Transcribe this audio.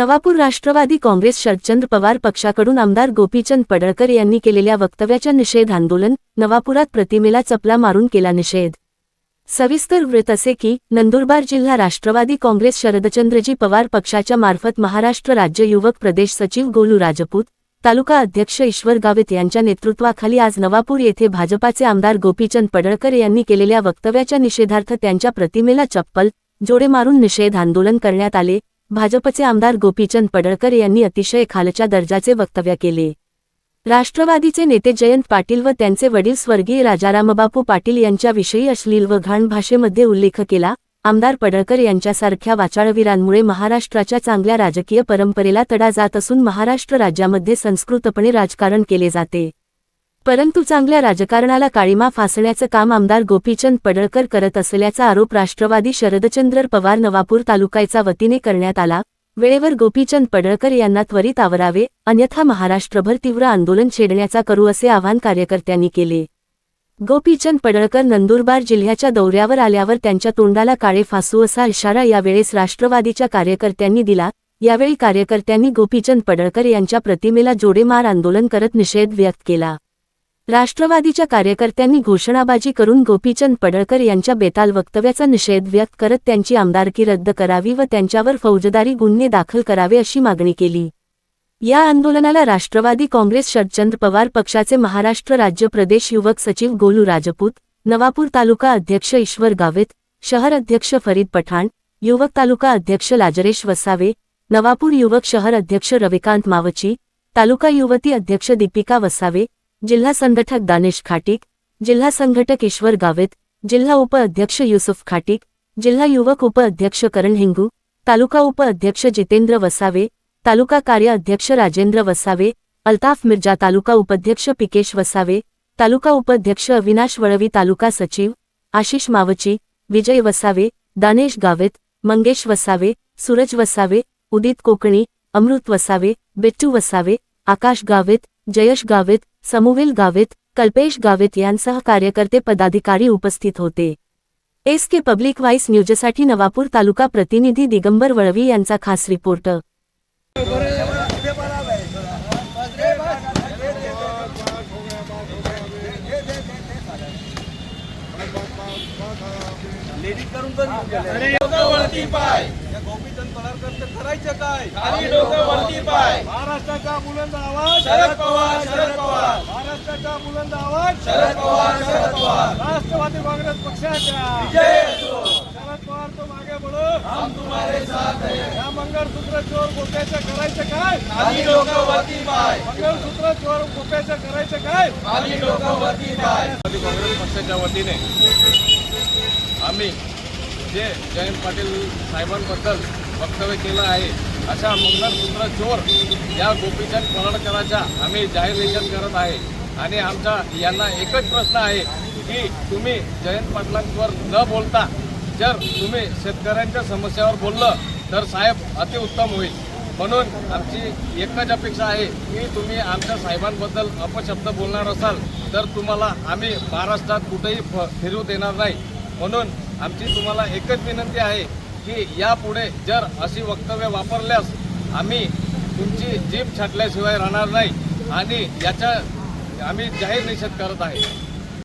नवापूर राष्ट्रवादी काँग्रेस शरदचंद्र पवार पक्षाकडून आमदार गोपीचंद पडळकर यांनी केलेल्या वक्तव्याच्या निषेध आंदोलन नवापुरात प्रतिमेला चपला मारून केला निषेध. सविस्तर वृत्त असे की नंदुरबार जिल्हा राष्ट्रवादी काँग्रेस शरदचंद्रजी पवार पक्षाच्या मार्फत महाराष्ट्र राज्य युवक प्रदेश सचिव गोलू राजपूत तालुका अध्यक्ष ईश्वर गावित यांच्या नेतृत्वाखाली आज नवापूर येथे भाजपाचे आमदार गोपीचंद पडळकर यांनी केलेल्या वक्तव्याच्या निषेधार्थ त्यांच्या प्रतिमेला चप्पल जोडे मारून निषेध आंदोलन करण्यात आले भाजपचे आमदार गोपीचंद पडळकर यांनी अतिशय खालच्या दर्जाचे वक्तव्य केले. राष्ट्रवादीचे नेते जयंत पाटील व त्यांचे वडील स्वर्गीय राजारामबापू पाटील यांच्याविषयी अश्लील व घाण भाषेमध्ये उल्लेख केला. आमदार पडळकर यांच्यासारख्या वाचाळवीरांमुळे महाराष्ट्राच्या चांगल्या राजकीय परंपरेला तडा जात असून महाराष्ट्र राज्यामध्ये संस्कृतपणे राजकारण केले जाते. परंतु चांगल्या राजकारणाला काळीमा फासण्याचं काम आमदार गोपीचंद पडळकर करत असल्याचा आरोप राष्ट्रवादी शरदचंद्र पवार नवापूर तालुकायच्या वतीने करण्यात आला. वेळेवर गोपीचंद पडळकर यांना त्वरित आवरावे अन्यथा महाराष्ट्रभर तीव्र आंदोलन छेडण्याचा करू असे आवाहन कार्यकर्त्यांनी केले. गोपीचंद पडळकर नंदुरबार जिल्ह्याच्या दौऱ्यावर आल्यावर त्यांच्या तोंडाला काळे फासू असा इशारा यावेळेस राष्ट्रवादीच्या कार्यकर्त्यांनी दिला. यावेळी कार्यकर्त्यांनी गोपीचंद पडळकर यांच्या प्रतिमेला जोडेमार आंदोलन करत निषेध व्यक्त केला. राष्ट्रवादीच्या कार्यकर्त्यांनी घोषणाबाजी करून गोपीचंद पडळकर यांच्या बेताल वक्तव्याचा निषेध व्यक्त करत त्यांची आमदारकी रद्द करावी व त्यांच्यावर फौजदारी गुन्हे दाखल करावे अशी मागणी केली. या आंदोलनाला राष्ट्रवादी काँग्रेस शरदचंद्र पवार पक्षाचे महाराष्ट्र राज्य प्रदेश युवक सचिव गोलू राजपूत नवापूर तालुका अध्यक्ष ईश्वर गावित शहर अध्यक्ष फरीद पठाण युवक तालुका अध्यक्ष लाजरेश वसावे नवापूर युवक शहर अध्यक्ष रविकांत मावची तालुका युवती अध्यक्ष दीपिका वसावे जिल्हा संघटक दानिश खाटीक जिल्हा संघटक ईश्वर गावित जिल्हा उपअध्यक्ष युसुफ खाटीक जिल्हा युवक उपअध्यक्ष करण हिंगू तालुका उपअध्यक्ष जितेंद्र वसावे तालुका कार्य अध्यक्ष राजेंद्र वसावे अल्ताफ मिर्जा तालुका उपाध्यक्ष पिकेश वसावे तालुका उपाध्यक्ष अविनाश वळवी तालुका सचिव आशिष मावची विजय वसावे दानेश गावित मंगेश वसावे सूरज वसावे उदित कोकणी अमृत वसावे बिट्टू वसावे आकाश गावित जयश गावित समूविल गावित कल्पेश गावित यांसह कार्यकर्ते पदाधिकारी उपस्थित होते. एस के पब्लिक वाईस न्यूजसाठी नवापूर तालुका प्रतिनिधी दिगंबर वळवी यांचा खास रिपोर्ट. लेडीज करून पडळकर करायचं काय? खाली डोकं वरती पाय. महाराष्ट्राचा बुलंद आवाज. शरद पवार शरद पवार. महाराष्ट्राचा बुलंद आवाज. शरद पवार शरद पवार. राष्ट्रवादी काँग्रेस असो शरद पवार तो मागे बळो हम तुम्हारे साथ हैं. या मंगळसूत्र चोर गोप्याचं करायचं काय? खाली डोकं वरती पाय. मंगळसूत्र चोर गोप्याचं करायचं काय? खाली डोकं वरती पाय. राष्ट्रवादी काँग्रेस पक्षाच्या वतीने आम्ही जे जयंत पाटील साहेबांबद्दल वक्तव्य केलं आहे अशा मंगलसूत्र चोर या गोपीचंद पडळकरांचा आम्ही जाहीर निषेध करत आहे. आणि आमचा यांना एकच प्रश्न आहे की तुम्ही जयंत पाटलांवर न बोलता जर तुम्ही शेतकऱ्यांच्या समस्यावर बोललं तर साहेब अतिउत्तम होईल. म्हणून आमची एकच अपेक्षा आहे की तुम्ही आमच्या साहेबांबद्दल अपशब्द बोलणार असाल तर तुम्हाला आम्ही महाराष्ट्रात कुठेही फ फिरू देणार नाही. म्हणून आमची तुम्हाला एकच विनंती आहे की यापुढे जर अशी वक्तव्य वापरल्यास आम्ही तुमची जीभ छाटल्याशिवाय राहणार नाही आणि याचा आम्ही जाहीर निषेध करत आहे.